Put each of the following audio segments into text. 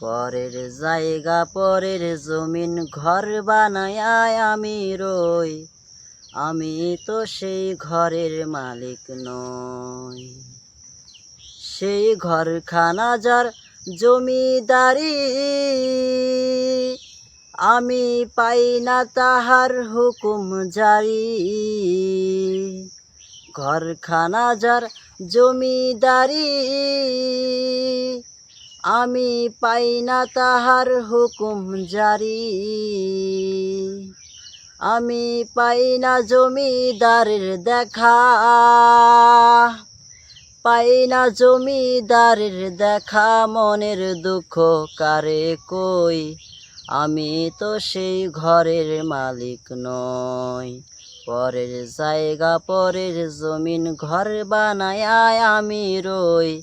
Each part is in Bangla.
পরের জায়গা, পরের জমিন ঘর বানায় আমি রই। আমি তো সেই ঘরের মালিক নই। সেই ঘরখানা যার জমিদারি, আমি পাই না তাহার হুকুম জারি। ঘরখানা যার জমিদারি আমি পাই না তাহার হুকুম জারি। আমি পাই না জমিদারের দেখা। পাই না জমিদারের দেখা, মনের দুঃখ কারে কই? আমি তো সেই ঘরের মালিক নই। পরের জায়গা, পরের জমিন ঘর বানায় আমি রই।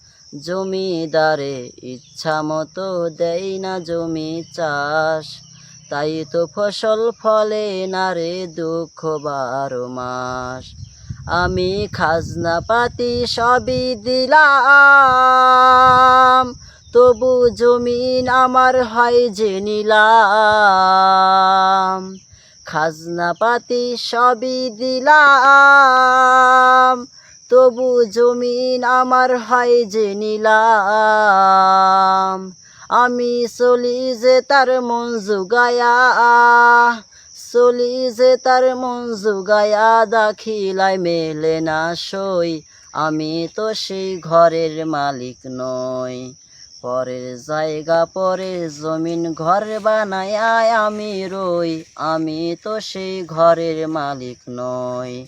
জমিদারে ইচ্ছা মতো দেই না জমি চাষ। তাই তো ফসল ফলে না রে দুঃখ বারো মাস। আমি খাজনা পাতি সবই দিলাম, তবু জমিন আমার হয় যে নিলাম। খাজনা পাতি সবই দিলাম তবু জমিন আমার হয় যে নিলাম। আমি চলি যে তার মন জুগায়া, চলি যে তার মন জুগায়া, দাখিলায় মেলে না সই। আমি তো সেই ঘরের মালিক নই। পরের জায়গা, পরের জমিন ঘর বানায় আমি রই। আমি তো সেই ঘরের মালিক নই।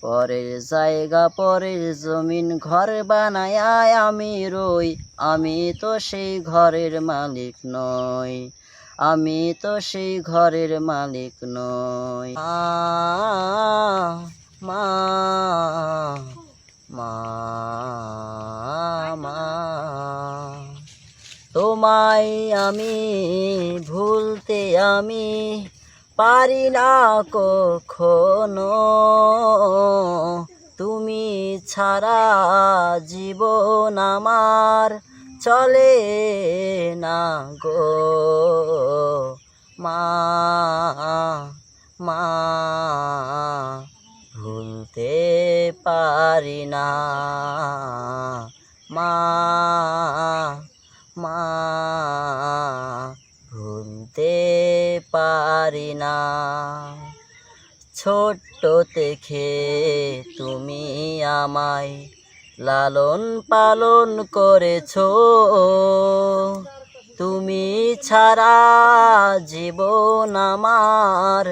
পরের জায়গা, পরের জমিন ঘর বানায় আমি রই। আমি তো সেই ঘরের মালিক নই। আমি তো সেই ঘরের মালিক নই। মা মা মা। তোমায় আমি ভুলতে আমি পারি না কখনো। তুমি ছাড়া জীবন আমার চলে না গো। মা মা, ভুলতে পারি না। মা মা ভুলতে পারি না। ছোট্ট থেকে তুমি আমায় লালন পালন করেছ। তুমি ছাড়া জীবন আমার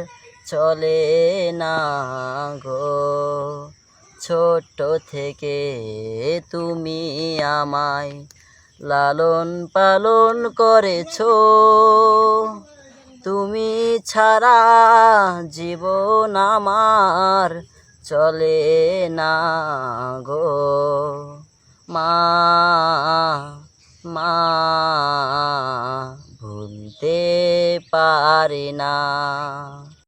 চলে না গো। ছোট্ট থেকে তুমি আমায় লালন পালন করেছ। তুমি ছাড়া জীবন আমার চলে না গো। মা মা ভুলতে পারি না।